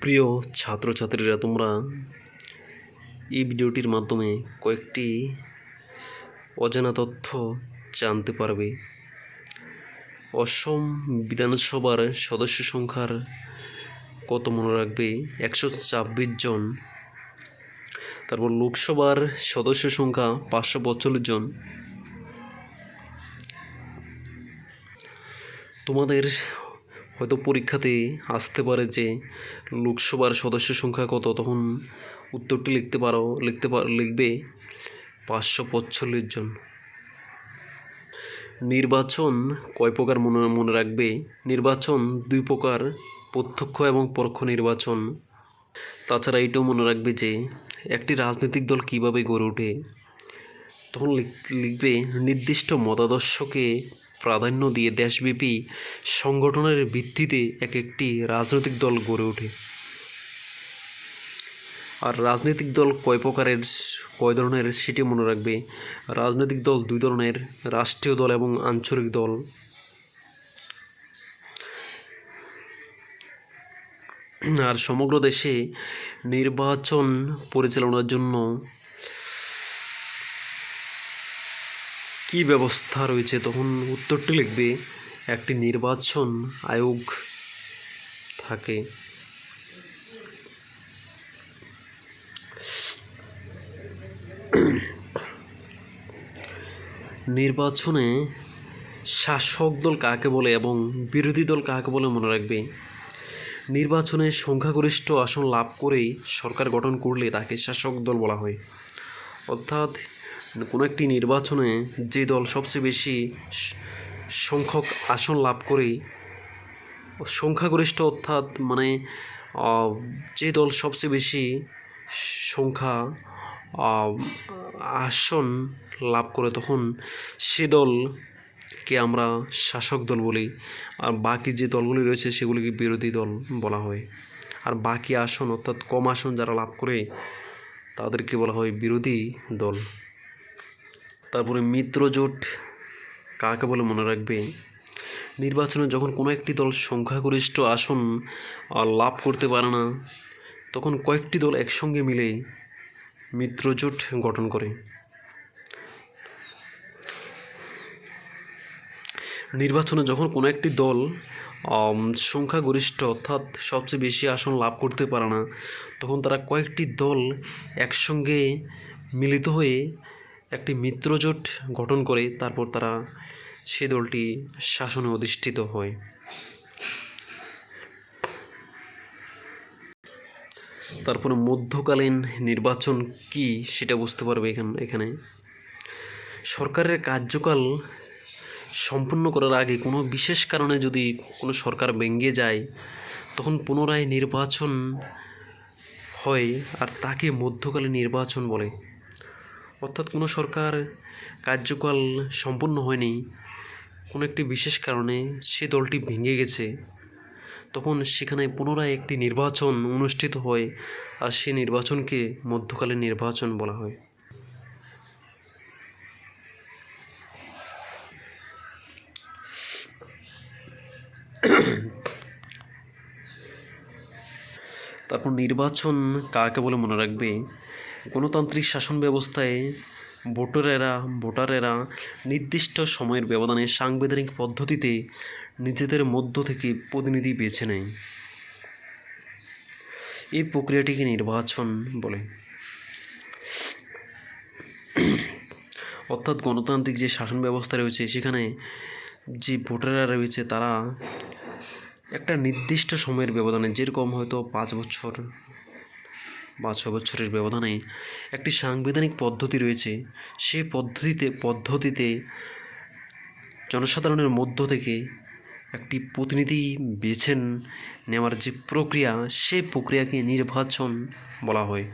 প্রিয় ছাত্রছাত্রীরা, তোমরা এই ভিডিওটির মাধ্যমে কয়েকটি অজানা তথ্য জানতে পারবে। অসম বিধানসভার সদস্য সংখ্যার কত মনে রাখবে? একশো ছাব্বিশ জন। তারপর লোকসভার সদস্য সংখ্যা পাঁচশো পঁয়তাল্লিশ জন। তোমাদের হয়তো পরীক্ষাতে আসতে পারে যে লোকসভার সদস্য সংখ্যা কত, তখন উত্তরটি লিখতে পারো, লিখতে পার, লিখবে পাঁচশো পঁয়তাল্লিশ জন। নির্বাচন কয় প্রকার মনে মনে রাখবে? নির্বাচন দুই প্রকার, প্রত্যক্ষ এবং পরোক্ষ নির্বাচন। তাছাড়া এটাও মনে রাখবে যে একটি রাজনৈতিক দল কীভাবে গড়ে ওঠে? তখন লিখ- লিখবে নির্দিষ্ট মতাদর্শকে প্রাধান্য দিয়ে দেশব্যাপী সংগঠনের ভিত্তিতে এক একটি রাজনৈতিক দল গড়ে ওঠে। আর রাজনৈতিক দল কয় প্রকারের, কয় ধরনের সেটি মনে রাখবে? রাজনৈতিক দল দুই ধরনের, রাষ্ট্রীয় দল এবং আঞ্চলিক দল। আর সমগ্র দেশে নির্বাচন পরিচালনার জন্য কি ব্যবস্থা রয়েছে? তখন উত্তরটি লিখবে, একটি নির্বাচন আয়োগ থাকে। নির্বাচনে শাসক দল কাকে বলে এবং বিরোধী দল কাকে বলে মনে রাখবে? নির্বাচনে সংখ্যাগরিষ্ঠ আসন লাভ করেই সরকার গঠন করলে তাকে শাসক দল বলা হয়। অর্থাৎ কোনো একটি নির্বাচনে যে দল সবচেয়ে বেশি সংখ্যক আসন লাভ করে, সংখ্যাগরিষ্ঠ অর্থাৎ মানে যে দল সবচেয়ে বেশি সংখ্যা আসন লাভ করে তখন সে দলকে আমরা শাসক দল বলি। আর বাকি যে দলগুলি রয়েছে সেগুলিকে বিরোধী দল বলা হয়। আর বাকি আসন অর্থাৎ কম আসন যারা লাভ করে, তাদেরকে বলা হয় বিরোধী দল। তারপরে মিত্রজোট কাকে বলে মনে রাখবে? নির্বাচনে যখন কোনো একটি দল সংখ্যাগরিষ্ঠ আসন লাভ করতে পারে না, তখন কয়েকটি দল একসঙ্গে মিলে মিত্রজোট গঠন করে। নির্বাচনে যখন কোনো একটি দল সংখ্যাগরিষ্ঠ অর্থাৎ সবচেয়ে বেশি আসন লাভ করতে পারে না, তখন তারা কয়েকটি দল একসঙ্গে মিলিত হয়ে একটি মিত্রজোট গঠন করে তারপর তারা সে দলটি শাসনে অধিষ্ঠিত হয়। তারপরে মধ্যকালীন নির্বাচন কি সেটা বুঝতে পারবে এখানে এখানে। সরকারের কার্যকাল সম্পূর্ণ করার আগে কোনো বিশেষ কারণে যদি কোনো সরকার ভেঙে যায়, তখন পুনরায় নির্বাচন হয় আর তাকে মধ্যকালীন নির্বাচন বলে। অর্থাৎ কোনো সরকার কার্যকাল সম্পূর্ণ হয়নি, কোনো একটি বিশেষ কারণে সে দলটি ভেঙে গেছে, তখন সেখানে পুনরায় একটি নির্বাচন অনুষ্ঠিত হয় আর সে নির্বাচনকে মধ্যকালীন নির্বাচন বলা হয়। তারপর নির্বাচন কাকে বলে মনে রাখবে? গণতান্ত্রিক শাসন ব্যবস্থায় ভোটারেরা ভোটারেরা নির্দিষ্ট সময়ের ব্যবধানে সাংবিধানিক পদ্ধতিতে নিজেদের মধ্য থেকে প্রতিনিধি বেছে নেয়। এই প্রক্রিয়াটিকে নির্বাচন বলে। অর্থাৎ গণতান্ত্রিক যে শাসন ব্যবস্থা রয়েছে, সেখানে যে ভোটাররা রয়েছে, তারা একটা নির্দিষ্ট সময়ের ব্যবধানে, যেরকম হয়তো পাঁচ বছর বা ছ বছরের ব্যবধানে একটি সাংবিধানিক পদ্ধতি রয়েছে। সে পদ্ধতিতে পদ্ধতিতে জনসাধারণের মধ্য থেকে একটি প্রতিনিধি বেছে নেওয়ার যে প্রক্রিয়া সেই প্রক্রিয়াকে নির্বাচন বলা হয়।